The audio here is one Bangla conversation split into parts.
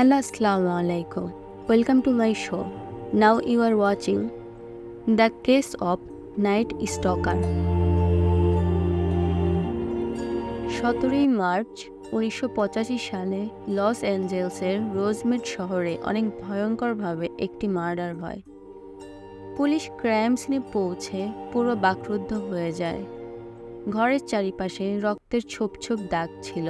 Hello, Assalamu alaikum. Welcome to my show. Now you are watching The Case of Night Stalker. সতেরোই মার্চ উনিশশো পঁচাশি সালে লস অ্যাঞ্জেলসের রোজমেড শহরে অনেক ভয়ঙ্করভাবে একটি মার্ডার হয় পুলিশ ক্রাইম সিনে পৌঁছে পুরো বাকরুদ্ধ হয়ে যায় ঘরের চারিপাশে রক্তের ছোপ ছোপ দাগ ছিল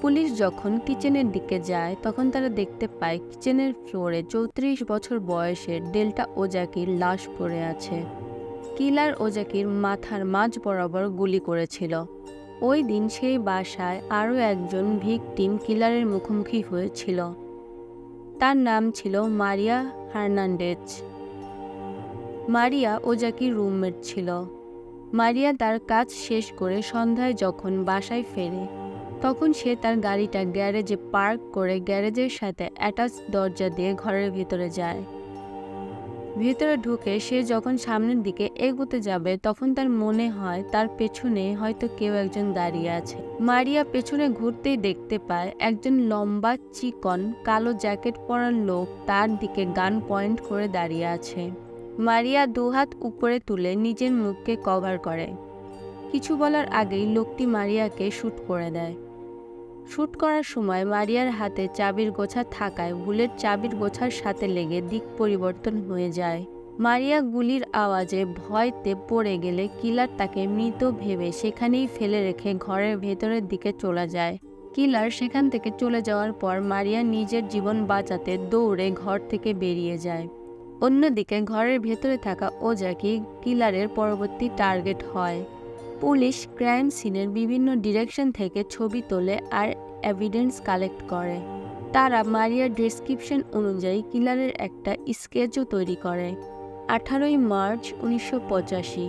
পুলিশ যখন কিচেনের দিকে যায়, তখন তারা দেখতে পায় কিচেনের ফ্লোরে চৌত্রিশ বছর বয়সের ডেল্টা ওজাকির লাশ পড়ে আছে। কিলার ওজাকির মাথার মাঝ বরাবর গুলি করেছিল। ওই দিন সেই বাসায় আরও একজন ভিকটিম কিলারের মুখোমুখি হয়েছিল। তার নাম ছিল মারিয়া হার্নান্ডেজ মারিয়া ওজাকির রুমমেট ছিল। মারিয়া তার কাজ শেষ করে সন্ধ্যায় যখন বাসায় ফেরে তখন সে তার গাড়িটা গ্যারেজে পার্ক করে গ্যারেজের সাথে অ্যাটাচ দরজা দিয়ে ঘরের ভিতরে যায়। ভিতরে ঢুকে সে যখন সামনের দিকে এগোতে যাবে, তখন তার মনে হয় তার পেছনে হয়তো কেউ একজন দাঁড়িয়ে আছে। মারিয়া পেছনে ঘুরতেই দেখতে পায় একজন লম্বা চিকন, কালো জ্যাকেট পরা লোক তার দিকে গান পয়েন্ট করে দাঁড়িয়ে আছে। মারিয়া দুহাত উপরে তুলে নিজের মুখকে কভার করে। কিছু বলার আগেই লোকটি মারিয়াকে শ্যুট করে দেয়। শ্যুট করার সময় মারিয়ার হাতে চাবির গোছা থাকায় বুলেট চাবির গোছার সাথে লেগে দিক পরিবর্তন হয়ে যায়। মারিয়া গুলির আওয়াজে ভয়তে পড়ে গেলে কিলার তাকে মৃত ভেবে সেখানেই ফেলে রেখে ঘরের ভেতরের দিকে চলে যায়। কিলার সেখান থেকে চলে যাওয়ার পর মারিয়া নিজের জীবন বাঁচাতে দৌড়ে ঘর থেকে বেরিয়ে যায়। অন্যদিকে ঘরের ভেতরে থাকা ওজাকি কিলারের পরবর্তী টার্গেট হয়। পুলিশ ক্রাইম সিনের বিভিন্ন ডিরেকশন থেকে ছবি তোলে আর এভিডেন্স কালেক্ট করে। তারা মারিয়ার ডেসক্রিপশন অনুযায়ী কিলারের একটা স্কেচও তৈরি করে। আঠারোই মার্চ উনিশশো পঁচাশি।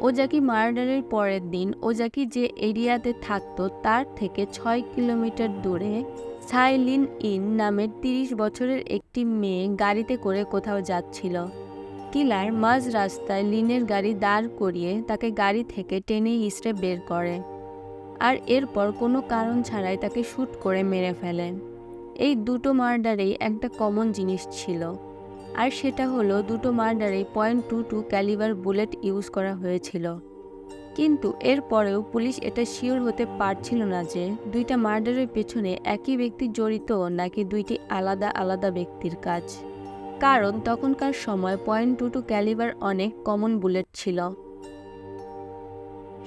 ওজাকি মার্ডারের পরের দিন ওজাকি যে এরিয়াতে থাকতো তার থেকে ছয় কিলোমিটার দূরে সাইলিন ইন নামের তিরিশ বছরের একটি মেয়ে গাড়িতে করে কোথাও যাচ্ছিল। কিলার মাঝ রাস্তায় লিনের গাড়ি দাঁড় করিয়ে তাকে গাড়ি থেকে টেনে হিসড়ে বের করে। আর এরপর কোনো কারণ ছাড়াই তাকে শ্যুট করে মেরে ফেলে। এই দুটো মার্ডারেই একটা কমন জিনিস ছিল। আর সেটা হলো দুটো মার্ডারেই point two two calibre bullet use করা হয়েছিল। কিন্তু এরপরেও পুলিশ এটা শিওর হতে পারছিল না যে দুইটা মার্ডারের পেছনে একই ব্যক্তি জড়িত নাকি দুইটি আলাদা আলাদা ব্যক্তির কাজ। কারণ তখনকার সময় পয়েন্ট টু টু ক্যালিবার অনেক কমন বুলেট ছিল।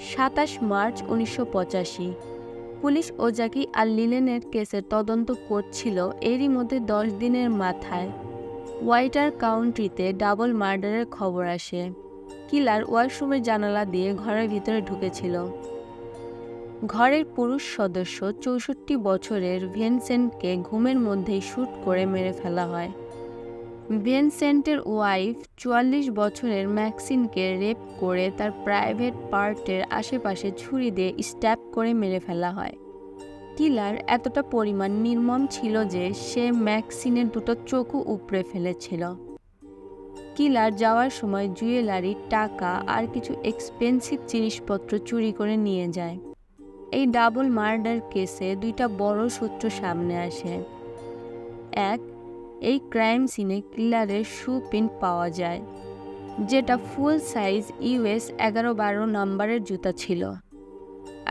সাতাশ মার্চ উনিশশো পঁচাশি, পুলিশ ওজাকি আর লিলেনের কেসের তদন্ত করছিল এরই মধ্যে দশ দিনের মাথায়। হোয়াইটার কাউন্ট্রিতে ডাবল মার্ডারের খবর আসে। কিলার ওয়াশরুমের জানালা দিয়ে ঘরের ভিতরে ঢুকেছিল। ঘরের পুরুষ সদস্য চৌষট্টি বছরের ভেনসেন্টকে ঘুমের মধ্যেই শ্যুট করে মেরে ফেলা হয়। ভেনসেন্টের ওয়াইফ চুয়াল্লিশ বছরের ম্যাক্সিনকে রেপ করে তার প্রাইভেট পার্টের আশেপাশে ছুরি দিয়ে স্ট্যাপ করে মেরে ফেলা হয়। কিলার এতটা পরিমাণ নির্মম ছিল যে সে ম্যাক্সিনের দুটো চোখও উপড়ে ফেলেছিল। কিলার যাওয়ার সময় জুয়েলারি, টাকা আর কিছু এক্সপেন্সিভ জিনিসপত্র চুরি করে নিয়ে যায়। এই ডাবল মার্ডার কেসে দুইটা বড় সূত্র সামনে আসে। এক এই ক্রাইম সিনে কিলারের শু প্রিন্ট পাওয়া যায়, যেটা ফুল সাইজ ইউএস এগারো বারো নম্বরের জুতা ছিল।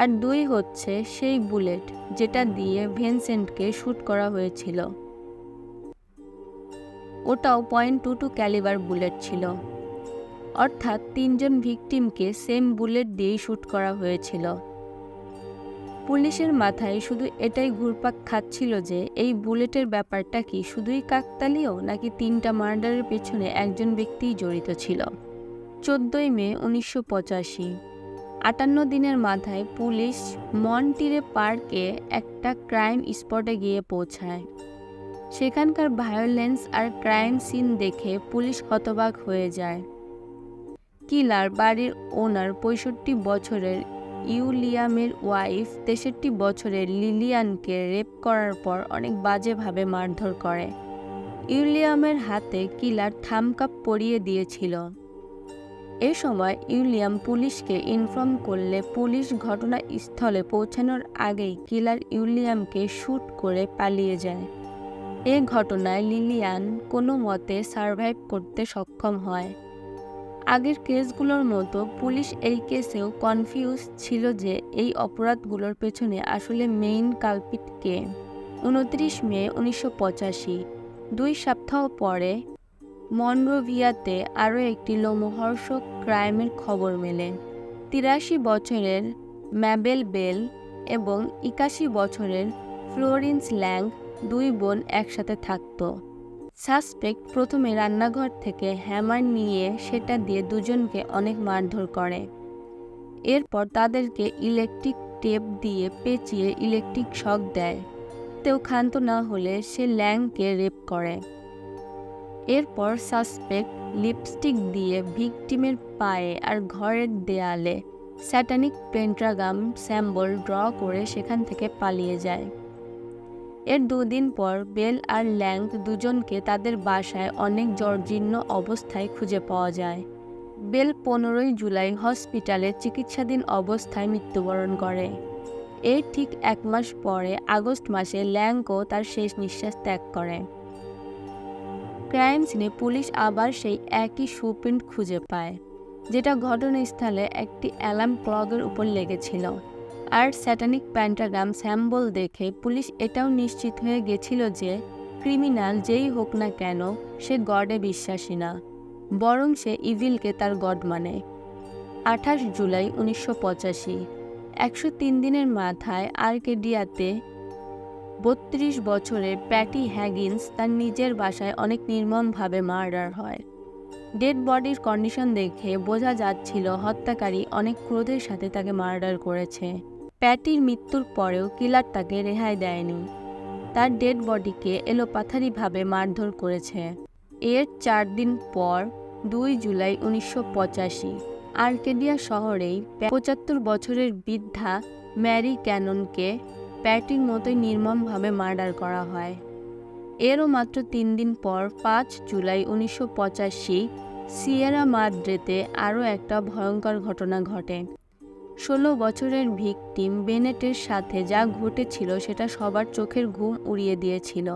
আর দুই হচ্ছে সেই বুলেট, যেটা দিয়ে ভেনসেন্টকে শ্যুট করা হয়েছিল। ওটাও point two two calibre bullet ছিল। অর্থাৎ তিনজন ভিকটিমকে সেম বুলেট দিয়েই শ্যুট করা হয়েছিল। পুলিশের মাথায় শুধু এটাই ঘুরপাক খাচ্ছিল যে এই বুলেটের ব্যাপারটা কি শুধুই কাকতালীয় নাকি তিনটা মার্ডারের পেছনে একজন ব্যক্তিই জড়িত ছিল? চোদ্দোই মে, উনিশশো পঁচাশি। আটান্ন দিনের মাথায় পুলিশ মন্টিরে পার্কে একটা ক্রাইম স্পটে গিয়ে পৌঁছায়। সেখানকার ভায়োলেন্স আর ক্রাইম সিন দেখে পুলিশ হতবাক হয়ে যায়। কিলার, বাড়ির ওনার পঁয়ষট্টি বছরের ইউলিয়ামের ওয়াইফ তেষট্টি বছরের লিলিয়ানকে রেপ করার পর অনেক বাজেভাবে মারধর করে। ইউলিয়ামের হাতে কিলার থামকাপ পরিয়ে দিয়েছিল। এ সময় ইউলিয়াম পুলিশকে ইনফর্ম করলে পুলিশ ঘটনাস্থলে পৌঁছানোর আগেই কিলার ইউলিয়ামকে শ্যুট করে পালিয়ে যায়। এ ঘটনায় লিলিয়ান কোনো মতে সারভাইভ করতে সক্ষম হয়। আগের কেসগুলোর মতো পুলিশ এই কেসেও কনফিউজ ছিল যে এই অপরাধগুলোর পেছনে আসলে মেইন কালপিট কে। উনত্রিশ মে উনিশশো দুই সপ্তাহ পরে মনরোভিয়াতে আরও একটি লোমহর্ষক ক্রাইমের খবর মেলে। তিরাশি বছরের ম্যাবেল বেল এবং একাশি বছরের ফ্লোরিন্স ল্যাং দুই বোন একসাথে থাকত। সাসপেক্ট প্রথমে রান্নাঘর থেকে হ্যামার নিয়ে সেটা দিয়ে দুজনকে অনেক মারধর করে। এরপর তাদেরকে ইলেকট্রিক টেপ দিয়ে পেঁচিয়ে ইলেকট্রিক শক দেয়। তেও ক্ষান্ত না হলে সে ল্যাংকে রেপ করে। এরপর সাসপেক্ট লিপস্টিক দিয়ে ভিকটিমের পায়ে আর ঘরের দেয়ালে স্যাটানিক পেন্ট্রাগাম স্যাম্বল ড্র করে সেখান থেকে পালিয়ে যায়। এর দুদিন পর বেল আর ল্যাং দুজনকে তাদের বাসায় অনেক জর্জীর্ণ অবস্থায় খুঁজে পাওয়া যায়। বেল পনেরোই জুলাই হসপিটালে চিকিৎসাধীন অবস্থায় মৃত্যুবরণ করে। এর ঠিক এক মাস পরে আগস্ট মাসে ল্যাংকো তার শেষ নিঃশ্বাস ত্যাগ করে। ক্রাইম সিনে পুলিশ আবার সেই একই সুপ্রিন্ট খুঁজে পায়, যেটা ঘটনাস্থলে একটি অ্যালার্ম ক্লগের উপর লেগেছিল। আর স্যাটানিক প্যান্টাগ্রাম স্যাম্বল দেখে পুলিশ এটাও নিশ্চিত হয়ে গেছিল যে ক্রিমিনাল যেই হোক না কেন, সে গডে বিশ্বাসী না। বরং সে ইভিলকে তার গড মানে। আঠাশ জুলাই উনিশশো পঁচাশি, একশো তিন দিনের মাথায় আর্কেডিয়াতে বত্রিশ বছরের প্যাটি হ্যাগিন্স তার নিজের বাসায় অনেক নির্মমভাবে মার্ডার হয়। ডেড বডির কন্ডিশন দেখে বোঝা যাচ্ছিল হত্যাকারী অনেক ক্রোধের সাথে তাকে মার্ডার করেছে। প্যাটির মৃত্যুর পরেও কিলার তাকে রেহাই দেয়নি। তার ডেড বডিকে এলোপাথারিভাবে মারধর করেছে। এর চার দিন পর, দুই জুলাই উনিশশো পঁচাশি, আর্কেডিয়া শহরেই পঁচাত্তর বছরের বৃদ্ধা ম্যারি ক্যাননকে প্যাটির মতোই নির্মমভাবে মার্ডার করা হয়। এরও মাত্র তিন দিন পর, পাঁচ জুলাই উনিশশো পঁচাশি, সিয়েরা মাদ্রেতে আরও একটা ভয়ঙ্কর ঘটনা ঘটে। ষোলো বছরের ভিকটিম বেনেটের সাথে যা ঘটেছিল সেটা সবার চোখের ঘুম উড়িয়ে দিয়েছিল।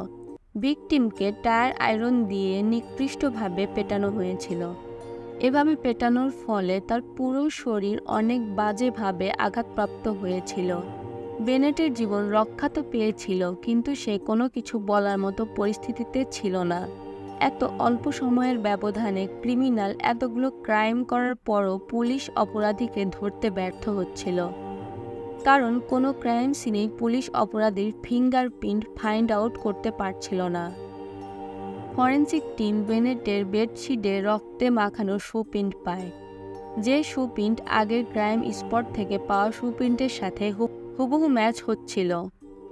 ভিকটিমকে টায়ার আয়রন দিয়ে নিকৃষ্টভাবে পেটানো হয়েছিল। এভাবে পেটানোর ফলে তার পুরো শরীর অনেক বাজেভাবে আঘাতপ্রাপ্ত হয়েছিল। বেনেটের জীবন রক্ষা তো পেয়েছিল, কিন্তু সে কোনো কিছু বলার মতো পরিস্থিতিতে ছিল না। এত অল্প সময়ের ব্যবধানে ক্রিমিনাল এতগুলো ক্রাইম করার পরও পুলিশ অপরাধীকে ধরতে ব্যর্থ হচ্ছিল। কারণ কোনো ক্রাইম সিনেই পুলিশ অপরাধীর ফিঙ্গারপ্রিন্ট ফাইন্ড আউট করতে পারছিল না। ফরেন্সিক টিম বেনেটের বেডশিটে রক্তে মাখানো সুপ্রিন্ট পায়। যে সুপ্রিন্ট আগের ক্রাইম স্পট থেকে পাওয়া সুপ্রিন্টের সাথে হুবহু ম্যাচ হচ্ছিল।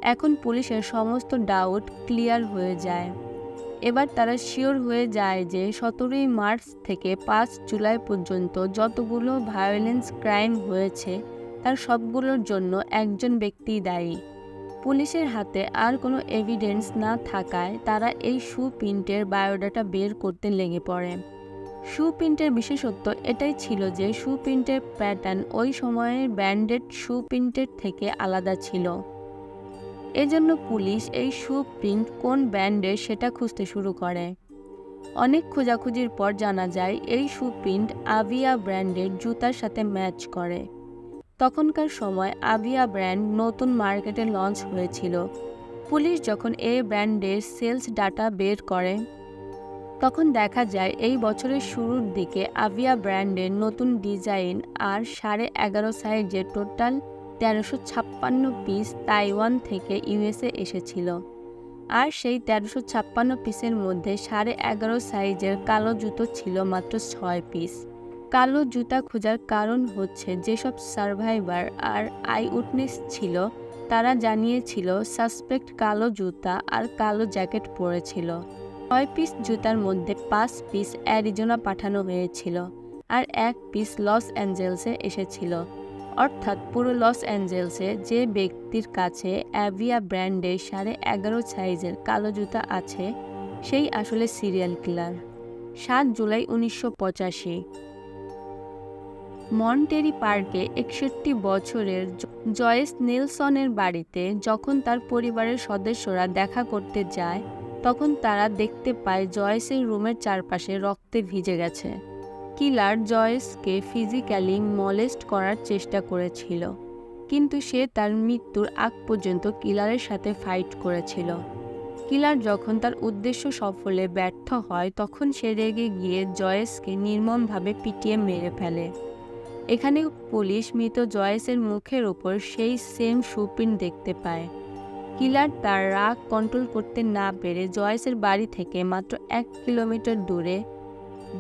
এখন পুলিশের সমস্ত ডাউট ক্লিয়ার হয়ে যায়। এবার তারা শিওর হয়ে যায় যে সতেরোই মার্চ থেকে পাঁচ জুলাই পর্যন্ত যতগুলো ভায়োলেন্স ক্রাইম হয়েছে, তার সবগুলোর জন্য একজন ব্যক্তি দায়ী। পুলিশের হাতে আর কোনো এভিডেন্স না থাকায় তারা এই শু প্রিন্টের বায়োডাটা বের করতে লেগে পড়ে। শু প্রিন্টের বিশেষত্ব এটাই ছিল যে শু প্রিন্টের প্যাটার্ন ওই সময়ের ব্র্যান্ডেড শু প্রিন্টের থেকে আলাদা ছিল। এজন্য পুলিশ এই শু প্রিন্ট কোন ব্যান্ডের সেটা খুঁজতে শুরু করে। অনেক খোঁজাখুঁজির পর জানা যায়, এই শু প্রিন্ট আভিয়া ব্র্যান্ডের জুতার সাথে ম্যাচ করে। তখনকার সময় আভিয়া ব্র্যান্ড নতুন মার্কেটে লঞ্চ হয়েছিল। পুলিশ যখন এই ব্র্যান্ডের সেলস ডাটা বের করে, তখন দেখা যায় এই বছরের শুরুর দিকে আভিয়া ব্র্যান্ডের নতুন ডিজাইন আর সাড়ে এগারো সাইজের টোটাল তেরোশো ছাপ্পান্ন পিস তাইওয়ান থেকে ইউএসএ এসেছিল। আর সেই তেরোশো ছাপ্পান্ন পিসের মধ্যে সাড়ে এগারো সাইজের কালো জুতো ছিল মাত্র ছয় পিস কালো জুতা খোঁজার কারণ হচ্ছে যেসব সার্ভাইভার আর আই উটনেস ছিল, তারা জানিয়েছিল সাসপেক্ট কালো জুতা আর কালো জ্যাকেট পরেছিল। ছয় পিস জুতার মধ্যে পাঁচ পিস অ্যারিজোনা পাঠানো হয়েছিল আর এক পিস লস অ্যাঞ্জেলসে এসেছিল। অর্থাৎ পুরো লস অ্যাঞ্জেলসে যে ব্যক্তির কাছে অ্যাভিয়া ব্র্যান্ডের সাড়ে এগারো সাইজের কালো জুতা আছে, সেই আসলে সিরিয়াল কিলার। সাত জুলাই উনিশশো পঁচাশি। মন্টেরি পার্কে একষট্টি বছরের জয়েস নেলসনের বাড়িতে যখন তার পরিবারের সদস্যরা দেখা করতে যায়, তখন তারা দেখতে পায় জয়েসের রুমের চারপাশে রক্তে ভিজে গেছে। কিলার জয়েসকে ফিজিক্যালি মলেস্ট করার চেষ্টা করেছিল, কিন্তু সে তার মৃত্যুর আগ পর্যন্ত কিলারের সাথে ফাইট করেছিল। কিলার যখন তার উদ্দেশ্য সফলে ব্যর্থ হয়, তখন সে রেগে গিয়ে জয়েসকে নির্মমভাবে পিটিয়ে মেরে ফেলে। এখানে পুলিশ মৃত জয়েসের মুখের ওপর সেই সেম সুপিন দেখতে পায়। কিলার তার রাগ কন্ট্রোল করতে না পেরে জয়েসের বাড়ি থেকে মাত্র এক কিলোমিটার দূরে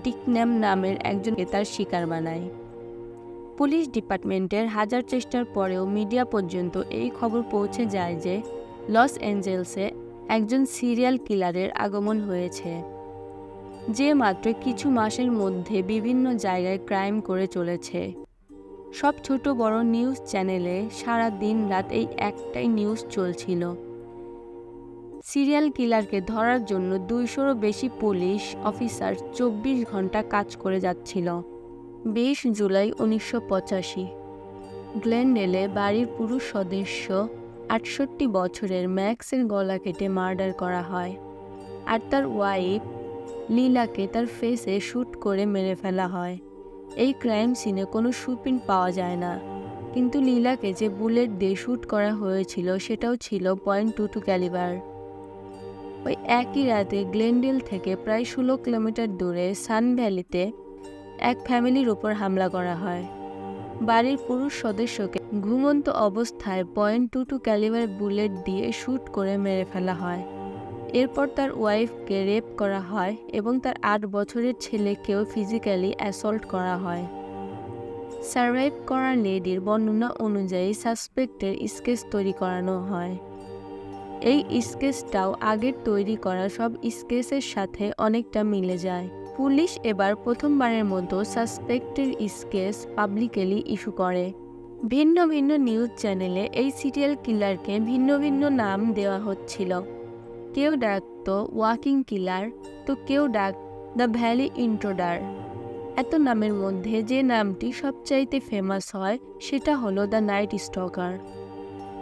ডিকন্যাম নামের একজনকে তার শিকার বানায়। পুলিশ ডিপার্টমেন্টের হাজার চেষ্টার পরেও মিডিয়া পর্যন্ত এই খবর পৌঁছে যায় যে লস অ্যাঞ্জেলসে একজন সিরিয়াল কিলারের আগমন হয়েছে, যে মাত্র কিছু মাসের মধ্যে বিভিন্ন জায়গায় ক্রাইম করে চলেছে। সব ছোট বড় নিউজ চ্যানেলে সারা দিন রাত এই একটাই নিউজ চলছিল। সিরিয়াল কিলারকে ধরার জন্য দুইশোরও বেশি পুলিশ অফিসার চব্বিশ ঘণ্টা কাজ করে যাচ্ছিল। বিশ জুলাই উনিশশো পঁচাশি। গ্লেনডেলে বাড়ির পুরুষ সদস্য আটষট্টি বছরের ম্যাক্সের গলা কেটে মার্ডার করা হয় আর তার ওয়াইফ লীলাকে তার ফেসে শ্যুট করে মেরে ফেলা হয়। এই ক্রাইম সিনে কোনো সুপিন পাওয়া যায় না। কিন্তু লীলাকে যে বুলেট দিয়ে শ্যুট করা হয়েছিল সেটাও ছিল পয়েন্ট টু টু ক্যালিবার। ওই একই রাতে গ্লেনডেল থেকে প্রায় ষোলো কিলোমিটার দূরে সান ভ্যালিতে এক ফ্যামিলির উপর হামলা করা হয়। বাড়ির পুরুষ সদস্যকে ঘুমন্ত অবস্থায় point two two calibre bullet দিয়ে শ্যুট করে মেরে ফেলা হয়। এরপর তার ওয়াইফকে রেপ করা হয় এবং তার আট বছরের ছেলেকেও ফিজিক্যালি অ্যাসল্ট করা হয়। সার্ভাইভ করা লেডির বর্ণনা অনুযায়ী সাসপেক্টের স্কেচ তৈরি করানো হয়। এই স্কেচটাও আগের তৈরি করা সব স্কেচের সাথে অনেকটা মিলে যায়। পুলিশ এবার প্রথমবারের মতো সাসপেক্টের স্কেচ পাবলিকেলি ইস্যু করে। ভিন্ন ভিন্ন নিউজ চ্যানেলে এই সিরিয়াল কিলারকে ভিন্ন ভিন্ন নাম দেওয়া হচ্ছিল। কেউ ডাকত ওয়াকিং কিলার, তো কেউ ডাক দ্য ভ্যালি ইন্ট্রোডার। এত নামের মধ্যে যে নামটি সবচাইতে ফেমাস হয়, সেটা হলো দ্য নাইট স্টকার।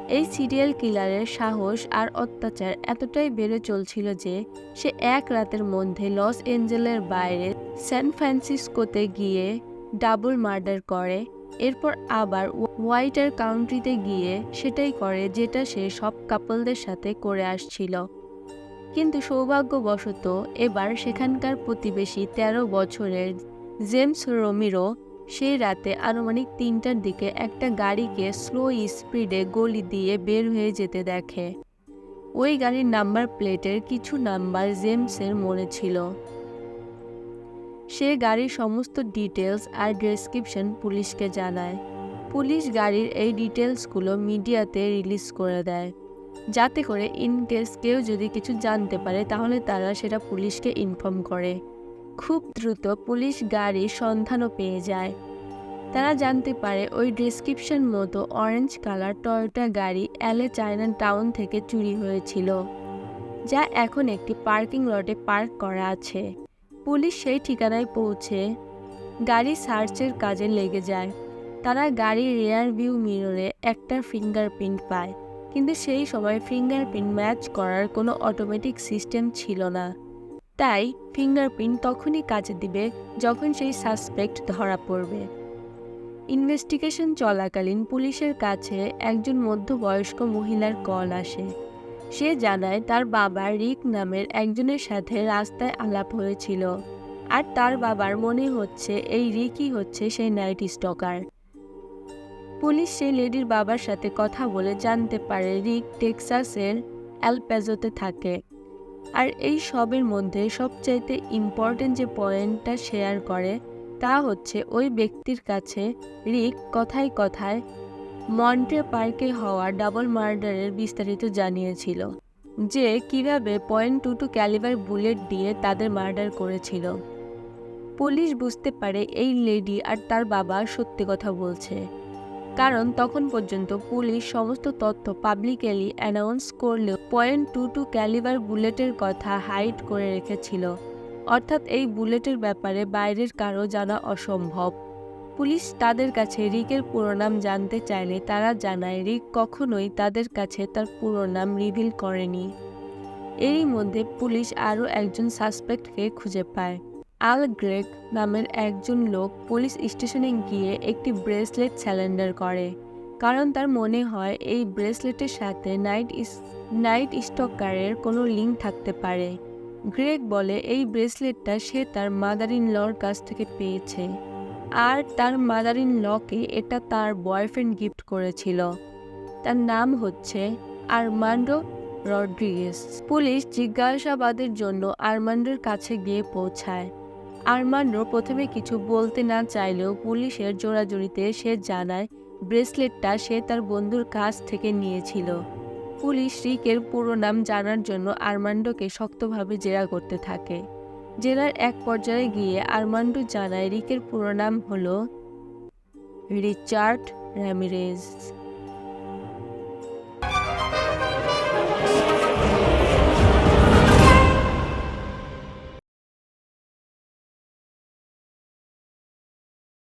এই সিরিয়াল কিলারের সাহস আর অত্যাচার এতটাই বেড়ে চলছিল যে সে এক রাতের মধ্যে লস এঞ্জেলের বাইরে স্যান ফ্রান্সিসকোতে গিয়ে ডাবল মার্ডার করে, এরপর আবার হোয়াইটার কাউন্ট্রিতে গিয়ে সেটাই করে যেটা সে সব কাপলদের সাথে করে আসছিল। কিন্তু সৌভাগ্যবশত এবার সেখানকার প্রতিবেশী ১৩ বছরের জেমস রোমিরো সেই রাতে আনুমানিক তিনটার দিকে একটা গাড়িকে স্লো স্পিডে গলি দিয়ে বের হয়ে যেতে দেখে। ওই গাড়ির নাম্বার প্লেটের কিছু নাম্বার জেমসের মনে ছিল। সে গাড়ির সমস্ত ডিটেলস আর ডেসক্রিপশন পুলিশকে জানায়। পুলিশ গাড়ির এই ডিটেলসগুলো মিডিয়াতে রিলিজ করে দেয়। যাতে করে ইন কেস কেউ যদি কিছু জানতে পারে, তাহলে তারা সেটা পুলিশকে ইনফর্ম করে। খুব দ্রুত পুলিশ গাড়ির সন্ধানও পেয়ে যায়। তারা জানতে পারে ওই ডিসক্রিপশন মতো অরেঞ্জ কালার টয়োটা গাড়ি অ্যালে চায়না টাউন থেকে চুরি হয়েছিল, যা এখন একটি পার্কিং লটে পার্ক করা আছে। পুলিশ সেই ঠিকানায় পৌঁছে গাড়ি সার্চের কাজে লেগে যায়। তারা গাড়ির রেয়ার ভিউ মিররে একটা ফিঙ্গারপ্রিন্ট পায়, কিন্তু সেই সময় ফিঙ্গারপ্রিন্ট ম্যাচ করার কোনো অটোমেটিক সিস্টেম ছিল না। তাই ফিঙ্গারপ্রিন্ট তখনই কাজে দিবে যখন সেই সাসপেক্ট ধরা পড়বে। ইনভেস্টিগেশন চলাকালীন পুলিশের কাছে একজন মধ্যবয়স্ক মহিলার কল আসে। সে জানায় তার বাবা রিক নামের একজনের সাথে রাস্তায় আলাপ হয়েছিল। আর তার বাবার মনে হচ্ছে এই রিকই হচ্ছে সেই নাইট স্টকার। পুলিশ সেই লেডির বাবার সাথে কথা বলে জানতে পারে রিক টেক্সাসের অ্যালপ্যাজোতে থাকে। আর এই সবের মধ্যে সবচাইতে ইম্পর্টেন্ট যে পয়েন্টটা শেয়ার করে, তা হচ্ছে ওই ব্যক্তির কাছে রিক কথায় কথায় মন্টে পার্কে হওয়া ডাবল মার্ডারের বিস্তারিত জানিয়েছিল, যে কীভাবে point two two calibre bullet দিয়ে তাদের মার্ডার করেছিল। পুলিশ বুঝতে পারে এই লেডি আর তার বাবা সত্যি কথা বলছে। কারণ তখন পর্যন্ত পুলিশ সমস্ত তথ্য পাবলিকলি অ্যানাউন্স করলেও পয়েন্ট টু টু ক্যালিবার বুলেটের কথা হাইড করে রেখেছিল। অর্থাৎ এই বুলেটের ব্যাপারে বাইরের কারও জানা অসম্ভব। পুলিশ তাদের কাছে রিকের পুরো নাম জানতে চাইলে তারা জানায় রিক কখনোই তাদের কাছে তার পুরো নাম রিভিল করেনি। এরই মধ্যে পুলিশ আরও একজন সাসপেক্টকে খুঁজে পায়। আল গ্রেক নামের একজন লোক পুলিশ স্টেশনে গিয়ে একটি ব্রেসলেট স্যালেন্ডার করে। কারণ তার মনে হয় এই ব্রেসলেটের সাথে নাইট নাইট স্টকারের কোনো লিঙ্ক থাকতে পারে। গ্রেগ বলে এই ব্রেসলেটটা সে তার মাদার ইন লর কাছ থেকে পেয়েছে। আর তার মাদার ইন লকে এটা তার বয়ফ্রেন্ড গিফট করেছিল। তার নাম হচ্ছে আরমান্ডো রড্রিগেস। পুলিশ জিজ্ঞাসাবাদের জন্য আরমান্ডোর কাছে গিয়ে পৌঁছায়। আর্মান্ডো প্রথমে কিছু বলতে না চাইলেও পুলিশের জোড়াজুড়িতে সে জানায়, ব্রেসলেটটা সে তার বন্ধুর কাছ থেকে নিয়েছিল। পুলিশ রিকের পুরো নাম জানার জন্য আরমান্ডোকে শক্তভাবে জেরা করতে থাকে। জেরার এক পর্যায়ে গিয়ে আরমান্ডো জানায় রিকের পুরো নাম হল রিচার্ড র্যামিরেজ।